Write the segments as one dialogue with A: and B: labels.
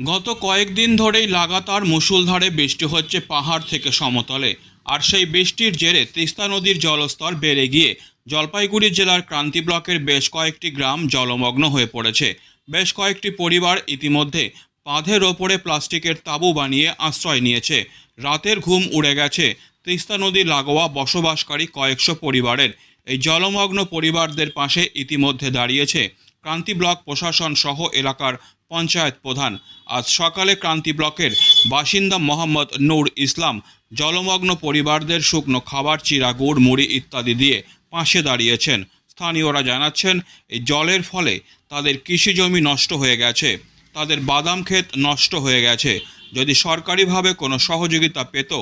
A: গত কয়েকদিন ধরেই লাগাতার মুষলধারে বৃষ্টি হচ্ছে পাহাড় থেকে সমতলে, আর সেই বৃষ্টির জেরে তিস্তা নদীর জলস্তর বেড়ে গিয়ে জলপাইগুড়ি জেলার ক্রান্তি ব্লকের বেশ কয়েকটি গ্রাম জলমগ্ন হয়ে পড়েছে। বেশ কয়েকটি পরিবার ইতিমধ্যে বাঁধের ওপরে প্লাস্টিকের তাঁবু বানিয়ে আশ্রয় নিয়েছে। রাতের ঘুম উড়ে গেছে। তিস্তা নদী লাগোয়া বসবাসকারী কয়েকশো পরিবারের এই জলমগ্ন পরিবারদের পাশে ইতিমধ্যে দাঁড়িয়েছে ক্রান্তি ব্লক প্রশাসন সহ এলাকার পঞ্চায়েত প্রধান। আজ সকালে ক্রান্তি ব্লকের বাসিন্দা মোহাম্মদ নূর ইসলাম, জলমগ্ন পরিবারদের শুকনো খাবার, চিরা, গুড়, মুড়ি ইত্যাদি দিয়ে পাশে দাঁড়িয়েছেন। স্থানীয়রা জানাচ্ছেন, এই জলের ফলে তাদের কৃষি জমি নষ্ট হয়ে গেছে, তাদের বাদাম ক্ষেত নষ্ট হয়ে গেছে। যদি সরকারিভাবে কোনো সহযোগিতা পেত,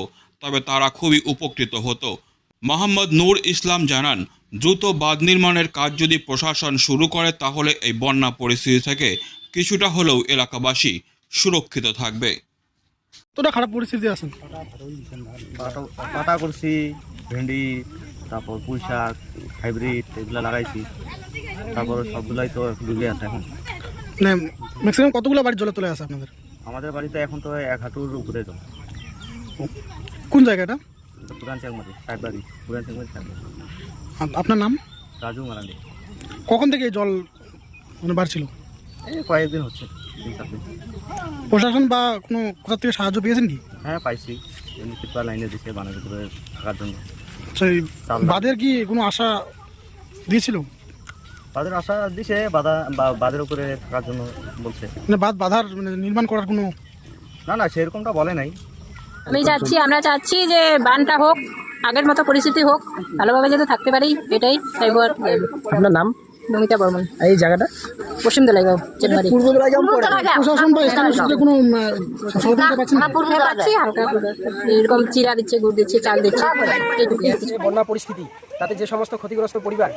A: তবে তারা খুবই উপকৃত হতো। মোহাম্মদ নূর ইসলাম জানান, দ্রুত বাঁধ নির্মাণের কাজ যদি প্রশাসন শুরু করে, তাহলে এই বন্যা পরিস্থিতি থেকে কিছুটা হলেও এলাকাবাসী সুরক্ষিত থাকবে।
B: কতটা খারাপ পরিস্থিতি আছেন?
C: পাতা করছি ভেন্ডি তারপর পুঁই শাক হাইব্রিড এগুলো লাগাইছি। তারপর সবগুলাই তো ডুবে আছে এখন।
B: মানে ম্যাক্সিমাম কতগুলো বাড়ি জলে চলে আসে আপনাদের?
C: আমাদের বাড়িতে এখন তো এক হাঁটুর উপরে জল।
B: কোন জায়গাটা
C: পুরান চাকমারি সাহেব পুরান চাকমারি সাহেব
B: আপনার নাম?
C: রাজু মারান্ডি
B: কখন থেকে জল মানে বাড়ছিল?
C: এই কয়েকদিন হচ্ছে তিন চার দিন।
B: প্রশাসন বা কোনো কোথা থেকে সাহায্য পেয়েছেন কি?
C: হ্যাঁ পাইছি। এমনি টিপা লাইনে দিচ্ছে বানের উপরে থাকার জন্য।
B: আচ্ছা, এই বাঁধের কি কোনো আশা দিয়েছিল?
C: তাদের আশা দিছে বাধা বা- বাঁধের উপরে থাকার জন্য বলছে।
B: মানে বাঁধ বাঁধার মানে নির্মাণ করার কোনো
C: না না সেরকমটা বলে নাই।
D: আমি চাচ্ছি আমরা চাচ্ছি যে বানটা হোক আগের মতো পরিস্থিতি হোক ভালোভাবে যাতে থাকতে পারি এটাই চাইব আর কি।
E: আপনার নাম?
D: নমিতা বর্মন।
E: এই জায়গাটা?
D: পশ্চিম দলাইগাঁও চেম্বারি
B: প্রশাসন বা স্থানীয় সূত্রে কোনো সহযোগিতা পাচ্ছেন না?
D: হ্যাঁ, পাচ্ছি হালকা করে। এরকম চিরা দিচ্ছে গুড় দিচ্ছে চাল দিচ্ছে।
E: বন্যা পরিস্থিতি তাতে যে সমস্ত ক্ষতিগ্রস্ত পরিবার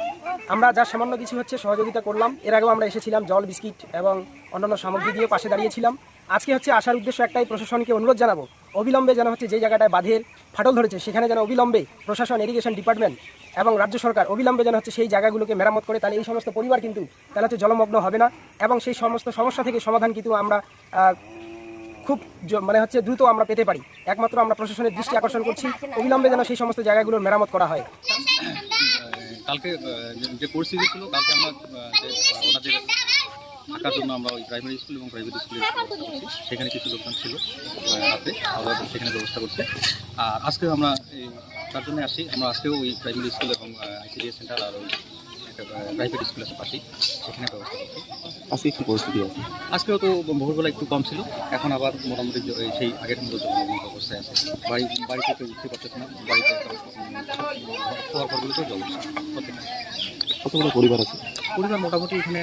E: আমরা যা সামান্য কিছু হচ্ছে সহযোগিতা করলাম। এর আগেও আমরা এসেছিলাম জল বিস্কিট এবং অন্যান্য সামগ্রী দিয়ে পাশে দাঁড়িয়েছিলাম। আজকে হচ্ছে আসার উদ্দেশ্য একটাই প্রশাসনকে অনুরোধ জানাব অবিলম্বে যেন হচ্ছে যে জায়গাটায় বাঁধের ফাটল ধরেছে, সেখানে যেন অবিলম্বে প্রশাসন ইরিগেশন ডিপার্টমেন্ট এবং রাজ্য সরকার অবিলম্বে যেন হচ্ছে সেই জায়গাগুলোকে মেরামত করে, তাহলে এই সমস্ত পরিবার কিন্তু তাহলে হচ্ছে জলমগ্ন হবে না এবং সেই সমস্ত সমস্যা থেকে সমাধান কিন্তু আমরা খুব মানে হচ্ছে দ্রুত আমরা পেতে পারি। একমাত্র আমরা প্রশাসনের দৃষ্টি আকর্ষণ করছি, অবিলম্বে যেন সেই সমস্ত জায়গাগুলোর মেরামত করা হয়।
F: কালকে যে পরিস্থিতি ছিল, কালকে আমরা থাকার জন্য আমরা ওই প্রাইমারি স্কুল এবং প্রাইভেট করছি। সেখানে কিছু লোকজন ছিল আহ, রাতে আমরা সেখানে ব্যবস্থা করছে। আর আজকে আমরা এই তার জন্য আসি আমরা আজকেও ওই প্রাইমারি স্কুল এবং আইসিডিএস সেন্টার আর ওই একটা প্রাইভেট স্কুল আছে পাশেই সেখানে ব্যবস্থা করছি।
C: আজকে কি পরিস্থিতি আছে?
F: আজকেও তো ভোরবেলা একটু কম ছিল এখন আবার মোটামুটি সেই আগের মতো অবস্থায় আছে। বাড়ি বাড়িতে কেউ উঠতে পারতেছে না বাড়িতে ঘরগুলোতেও জল
C: কতগুলো পরিবার আছে?
F: পরিবার মোটামুটি এখানে